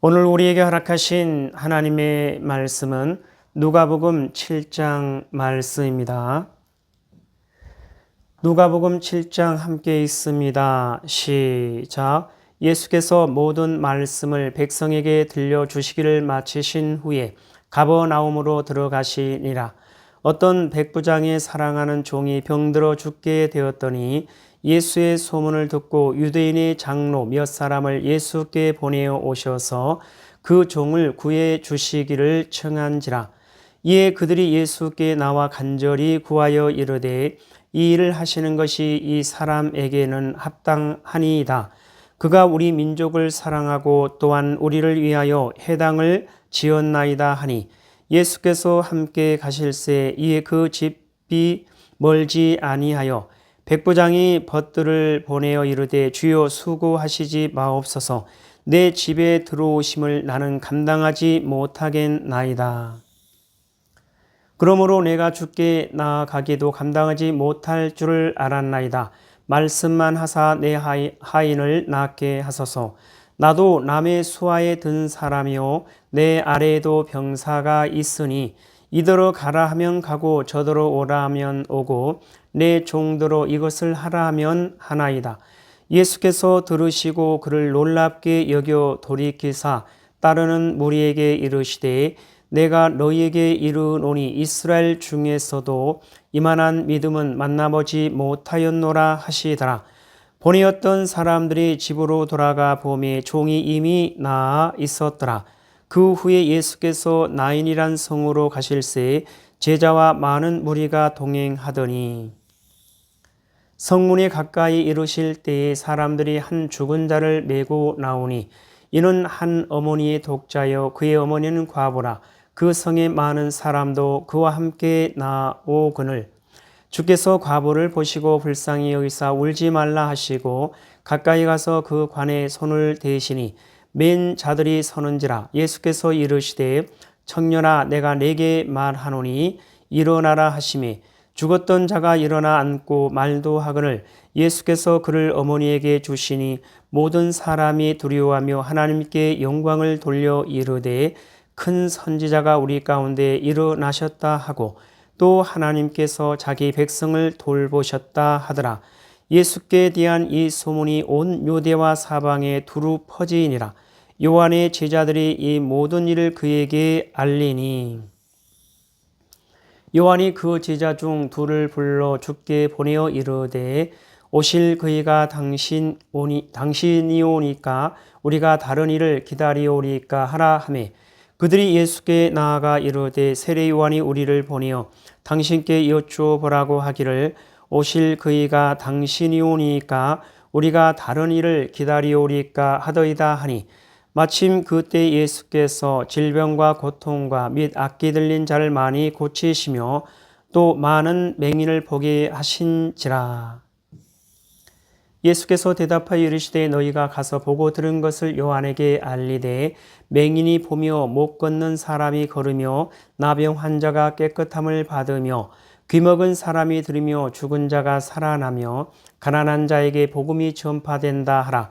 오늘 우리에게 허락하신 하나님의 말씀은 누가복음 7장 말씀입니다. 누가복음 7장 함께 있습니다. 시작. 예수께서 모든 말씀을 백성에게 들려 주시기를 마치신 후에 가버나움으로 들어가시니라. 어떤 백부장의 사랑하는 종이 병들어 죽게 되었더니 예수의 소문을 듣고 유대인의 장로 몇 사람을 예수께 보내어 오셔서 그 종을 구해 주시기를 청한지라. 이에 그들이 예수께 나와 간절히 구하여 이르되 이 일을 하시는 것이 이 사람에게는 합당하니이다. 그가 우리 민족을 사랑하고 또한 우리를 위하여 해당을 지었나이다 하니 예수께서 함께 가실새 이에 그 집이 멀지 아니하여 백부장이 벗들을 보내어 이르되 주여 수고하시지 마옵소서 내 집에 들어오심을 나는 감당하지 못하겠나이다. 그러므로 내가 죽게 나아가기도 감당하지 못할 줄을 알았나이다. 말씀만 하사 내 하인을 낫게 하소서. 나도 남의 수하에 든 사람이요 내 아래에도 병사가 있으니 이더러 가라 하면 가고 저더러 오라 하면 오고 내 종더러 이것을 하라 하면 하나이다. 예수께서 들으시고 그를 놀랍게 여겨 돌이키사 따르는 무리에게 이르시되 내가 너희에게 이르노니 이스라엘 중에서도 이만한 믿음은 만나보지 못하였노라 하시더라. 보내었던 사람들이 집으로 돌아가 보매 종이 이미 나아 있었더라. 그 후에 예수께서 나인이란 성으로 가실새 제자와 많은 무리가 동행하더니 성문에 가까이 이르실 때에 사람들이 한 죽은 자를 메고 나오니 이는 한 어머니의 독자여 그의 어머니는 과부라. 그 성에 많은 사람도 그와 함께 나오거늘. 주께서 과부를 보시고 불쌍히 여기사 울지 말라 하시고 가까이 가서 그 관에 손을 대시니 맨 자들이 서는지라. 예수께서 이르시되 청년아 내가 내게 말하노니 일어나라 하심에 죽었던 자가 일어나 앉고 말도 하거늘 예수께서 그를 어머니에게 주시니 모든 사람이 두려워하며 하나님께 영광을 돌려 이르되 큰 선지자가 우리 가운데 일어나셨다 하고 또 하나님께서 자기 백성을 돌보셨다 하더라. 예수께 대한 이 소문이 온 유대와 사방에 두루 퍼지니라. 요한의 제자들이 이 모든 일을 그에게 알리니 요한이 그 제자 중 둘을 불러 죽게 보내어 이르되 오실 그이가 당신 오니 당신이 오니까 우리가 다른 일을 기다리오리까 하라 하매 그들이 예수께 나아가 이르되 세례 요한이 우리를 보내어 당신께 여쭈어 보라고 하기를 오실 그이가 당신이 오니까 우리가 다른 일을 기다리오리까 하더이다 하니 마침 그때 예수께서 질병과 고통과 및 악기 들린 자를 많이 고치시며 또 많은 맹인을 보게 하신지라. 예수께서 대답하여 이르시되 너희가 가서 보고 들은 것을 요한에게 알리되 맹인이 보며 못 걷는 사람이 걸으며 나병 환자가 깨끗함을 받으며 귀먹은 사람이 들으며 죽은 자가 살아나며 가난한 자에게 복음이 전파된다 하라.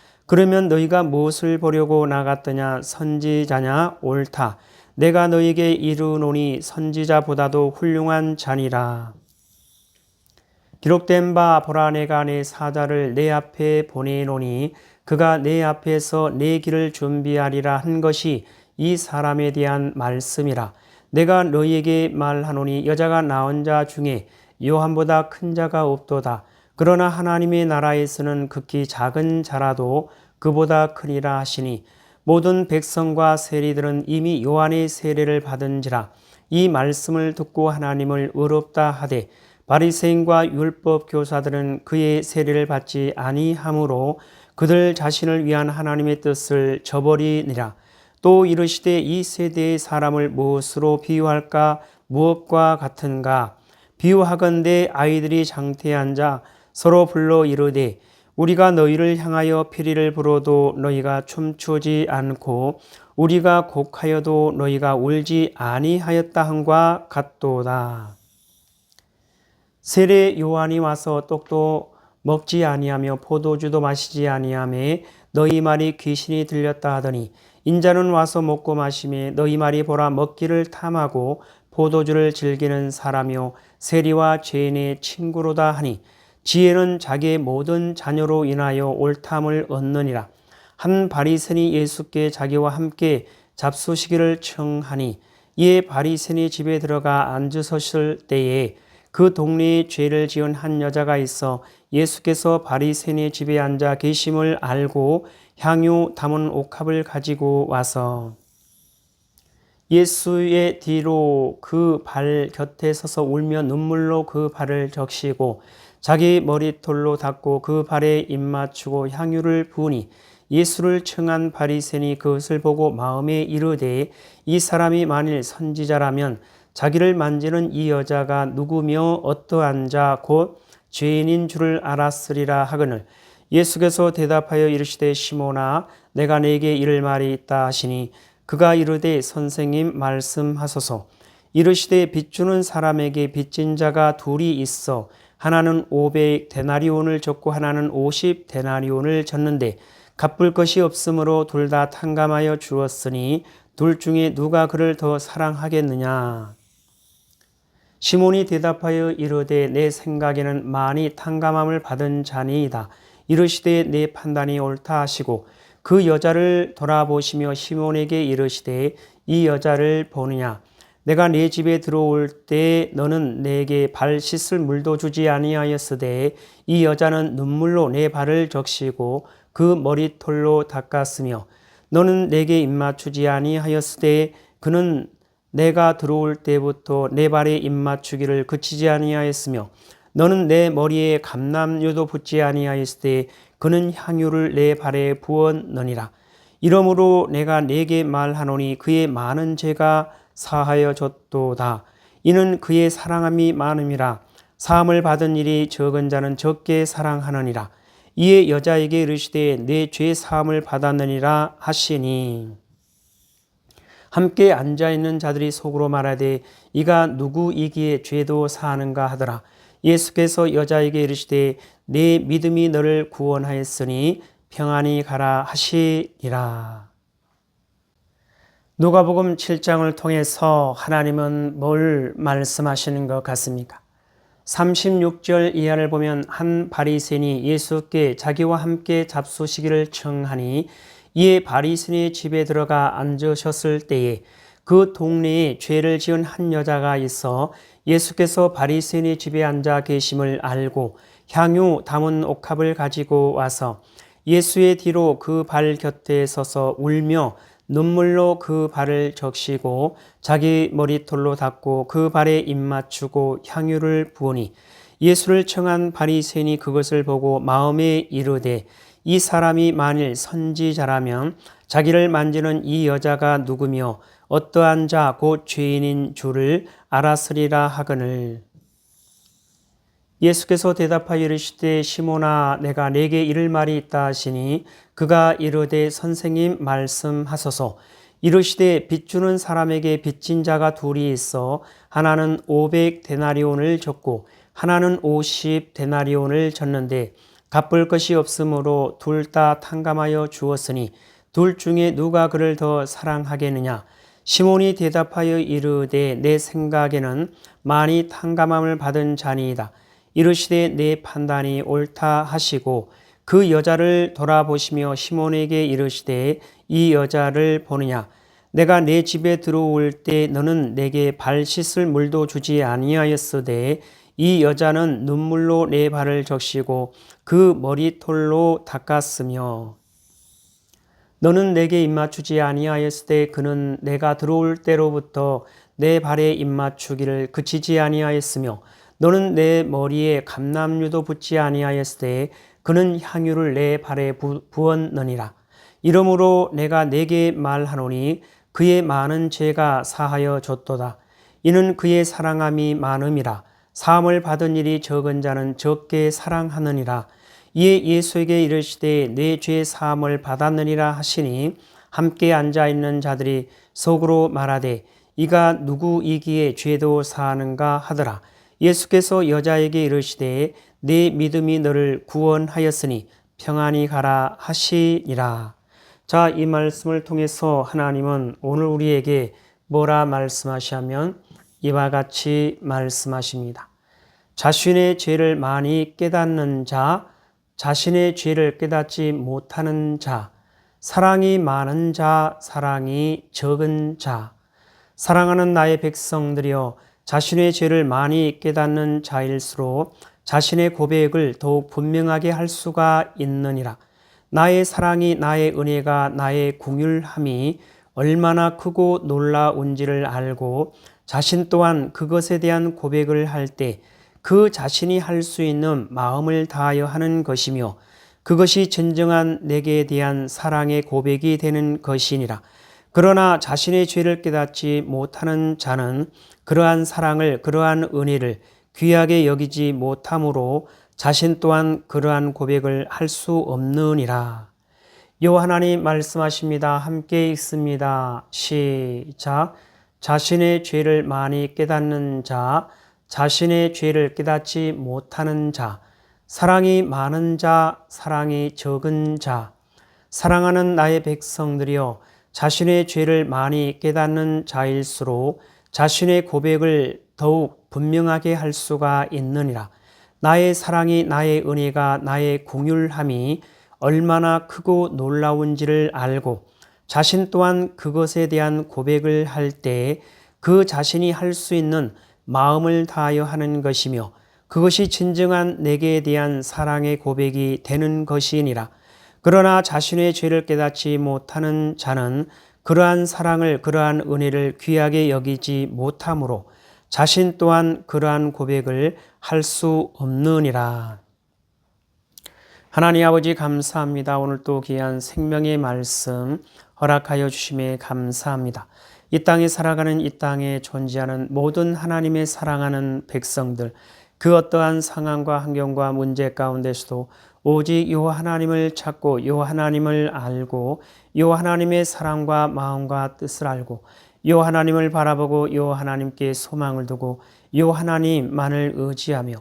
그러면 너희가 무엇을 보려고 나갔더냐? 선지자냐? 옳다. 내가 너에게 이르노니 선지자보다도 훌륭한 자니라. 기록된 바 보라 내가 내 사자를 내 앞에 보내노니 그가 내 앞에서 내 길을 준비하리라 한 것이 이 사람에 대한 말씀이라. 내가 너희에게 말하노니 여자가 낳은 자 중에 요한보다 큰 자가 없도다. 그러나 하나님의 나라에서는 극히 작은 자라도 그보다 크리라 하시니 모든 백성과 세리들은 이미 요한의 세례를 받은지라 이 말씀을 듣고 하나님을 의롭다 하되 바리새인과 율법 교사들은 그의 세례를 받지 아니하므로 그들 자신을 위한 하나님의 뜻을 저버리니라. 또 이르시되 이 세대의 사람을 무엇으로 비유할까? 무엇과 같은가? 비유하건대 아이들이 장태에 앉아 서로 불러 이르되 우리가 너희를 향하여 피리를 불어도 너희가 춤추지 않고 우리가 곡하여도 너희가 울지 아니하였다 함과 같도다. 세례 요한이 와서 떡도 먹지 아니하며 포도주도 마시지 아니하며 너희 말이 귀신이 들렸다 하더니 인자는 와서 먹고 마시며 너희 말이 보라 먹기를 탐하고 포도주를 즐기는 사람이요 세리와 죄인의 친구로다 하니 지혜는 자기의 모든 자녀로 인하여 옳담을 얻느니라. 한 바리새인이 예수께 자기와 함께 잡수시기를 청하니 이에 바리새인이 집에 들어가 앉으셨을 때에 그 동네에 죄를 지은 한 여자가 있어 예수께서 바리새인의 집에 앉아 계심을 알고 향유 담은 옥합을 가지고 와서 예수의 뒤로 그 발 곁에 서서 울며 눈물로 그 발을 적시고 자기 머리털로 닦고 그 발에 입 맞추고 향유를 부으니 예수를 청한 바리새인이 그것을 보고 마음에 이르되 이 사람이 만일 선지자라면 자기를 만지는 이 여자가 누구며 어떠한 자 곧 죄인인 줄을 알았으리라 하거늘. 예수께서 대답하여 이르시되 시모나 내가 네게 이를 말이 있다 하시니 그가 이르되 선생님 말씀하소서. 이르시되 빚주는 사람에게 빚진 자가 둘이 있어 하나는 500 데나리온을 줬고 하나는 50 데나리온을 줬는데 갚을 것이 없으므로 둘 다 탕감하여 주었으니 둘 중에 누가 그를 더 사랑하겠느냐? 시몬이 대답하여 이르되 내 생각에는 많이 탕감함을 받은 자니이다. 이르시되 내 판단이 옳다 하시고 그 여자를 돌아보시며 시몬에게 이르시되 이 여자를 보느냐 내가 네 집에 들어올 때 너는 내게 발 씻을 물도 주지 아니하였으되 이 여자는 눈물로 내 발을 적시고 그 머리털로 닦았으며 너는 내게 입맞추지 아니하였으되 그는 내가 들어올 때부터 내 발에 입맞추기를 그치지 아니하였으며 너는 내 머리에 감남유도 붙지 아니하였으되 그는 향유를 내 발에 부었느니라. 이러므로 내가 내게 말하노니 그의 많은 죄가 사하여 줬도다. 이는 그의 사랑함이 많음이라 사함을 받은 일이 적은 자는 적게 사랑하느니라. 이에 여자에게 이르시되 내 죄 사함을 받았느니라 하시니. 함께 앉아 있는 자들이 속으로 말하되 이가 누구이기에 죄도 사하는가 하더라. 예수께서 여자에게 이르시되 내 믿음이 너를 구원하였으니 평안히 가라 하시니라. 누가복음 7장을 통해서 하나님은 뭘 말씀하시는 것 같습니까? 36절 이하를 보면 한 바리새인이 예수께 자기와 함께 잡수시기를 청하니 이에 바리새인의 집에 들어가 앉으셨을 때에 그 동네에 죄를 지은 한 여자가 있어 예수께서 바리새인의 집에 앉아 계심을 알고 향유 담은 옥합을 가지고 와서 예수의 뒤로 그 발 곁에 서서 울며 눈물로 그 발을 적시고 자기 머리털로 닦고 그 발에 입 맞추고 향유를 부으니 예수를 청한 바리새인이 그것을 보고 마음에 이르되 이 사람이 만일 선지자라면 자기를 만지는 이 여자가 누구며 어떠한 자 곧 죄인인 줄을 알았으리라 하거늘 예수께서 대답하여 이르시되 시몬아 내가 내게 이를 말이 있다 하시니 그가 이르되 선생님 말씀하소서. 이르시되 빚주는 사람에게 빚진 자가 둘이 있어 하나는 500 데나리온을 줬고 하나는 50 데나리온을 줬는데 갚을 것이 없으므로 둘 다 탕감하여 주었으니 둘 중에 누가 그를 더 사랑하겠느냐? 시몬이 대답하여 이르되 내 생각에는 많이 탕감함을 받은 자니이다 이르시되 내 판단이 옳다 하시고 그 여자를 돌아보시며 시몬에게 이르시되 이 여자를 보느냐? 내가 내 집에 들어올 때 너는 내게 발 씻을 물도 주지 아니하였으되 이 여자는 눈물로 내 발을 적시고 그 머리털로 닦았으며. 너는 내게 입맞추지 아니하였으되 그는 내가 들어올 때로부터 내 발에 입맞추기를 그치지 아니하였으며 너는 내 머리에 감남유도 붙지 아니하였으되 그는 향유를 내 발에 부, 부었느니라. 이러므로 내가 내게 말하노니 그의 많은 죄가 사하여 줬도다. 이는 그의 사랑함이 많음이라. 사함을 받은 일이 적은 자는 적게 사랑하느니라. 이에 예수에게 이르시되 내 죄 사함을 받았느니라 하시니 함께 앉아 있는 자들이 속으로 말하되 이가 누구이기에 죄도 사하는가 하더라. 예수께서 여자에게 이르시되 네 믿음이 너를 구원하였으니 평안히 가라 하시니라. 자, 이 말씀을 통해서 하나님은 오늘 우리에게 뭐라 말씀하시면 이와 같이 말씀하십니다. 자신의 죄를 많이 깨닫는 자, 자신의 죄를 깨닫지 못하는 자, 사랑이 많은 자, 사랑이 적은 자, 사랑하는 나의 백성들이여 자신의 죄를 많이 깨닫는 자일수록 자신의 고백을 더욱 분명하게 할 수가 있느니라. 나의 사랑이 나의 은혜가 나의 궁율함이 얼마나 크고 놀라운지를 알고 자신 또한 그것에 대한 고백을 할 때 그 자신이 할 수 있는 마음을 다하여 하는 것이며 그것이 진정한 내게 대한 사랑의 고백이 되는 것이니라. 그러나 자신의 죄를 깨닫지 못하는 자는 그러한 사랑을, 그러한 은혜를 귀하게 여기지 못함으로 자신 또한 그러한 고백을 할 수 없느니라. 요 하나님 말씀하십니다. 함께 읽습니다. 시작. 자신의 죄를 많이 깨닫는 자, 자신의 죄를 깨닫지 못하는 자, 사랑이 많은 자, 사랑이 적은 자, 사랑하는 나의 백성들이여 자신의 죄를 많이 깨닫는 자일수록 자신의 고백을 더욱 분명하게 할 수가 있느니라. 나의 사랑이 나의 은혜가 나의 공율함이 얼마나 크고 놀라운지를 알고 자신 또한 그것에 대한 고백을 할 때 그 자신이 할 수 있는 마음을 다하여 하는 것이며 그것이 진정한 내게 대한 사랑의 고백이 되는 것이니라. 그러나 자신의 죄를 깨닫지 못하는 자는 그러한 사랑을 그러한 은혜를 귀하게 여기지 못하므로 자신 또한 그러한 고백을 할 수 없느니라. 하나님 아버지 감사합니다. 오늘 또 귀한 생명의 말씀 허락하여 주심에 감사합니다. 이 땅에 살아가는 이 땅에 존재하는 모든 하나님의 사랑하는 백성들 그 어떠한 상황과 환경과 문제 가운데서도 오직 요 하나님을 찾고 요 하나님을 알고 요 하나님의 사랑과 마음과 뜻을 알고 요 하나님을 바라보고 요 하나님께 소망을 두고 요 하나님만을 의지하며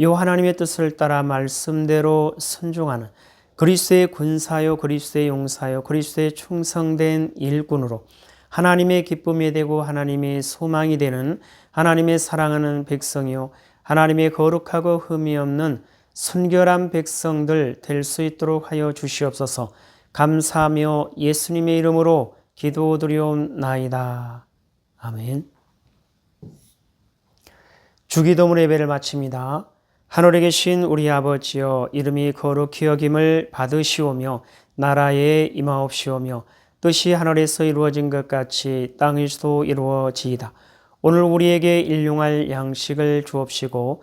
요 하나님의 뜻을 따라 말씀대로 순종하는 그리스도의 군사요 그리스도의 용사요 그리스도의 충성된 일꾼으로 하나님의 기쁨이 되고 하나님의 소망이 되는 하나님의 사랑하는 백성이요 하나님의 거룩하고 흠이 없는 순결한 백성들 될 수 있도록 하여 주시옵소서 감사하며 예수님의 이름으로 기도드리옵나이다. 아멘. 주기도문 예배를 마칩니다. 하늘에 계신 우리 아버지여 이름이 거룩히 여김을 받으시오며 나라에 임하옵시오며 뜻이 하늘에서 이루어진 것 같이 땅에서도 이루어지이다. 오늘 우리에게 일용할 양식을 주옵시고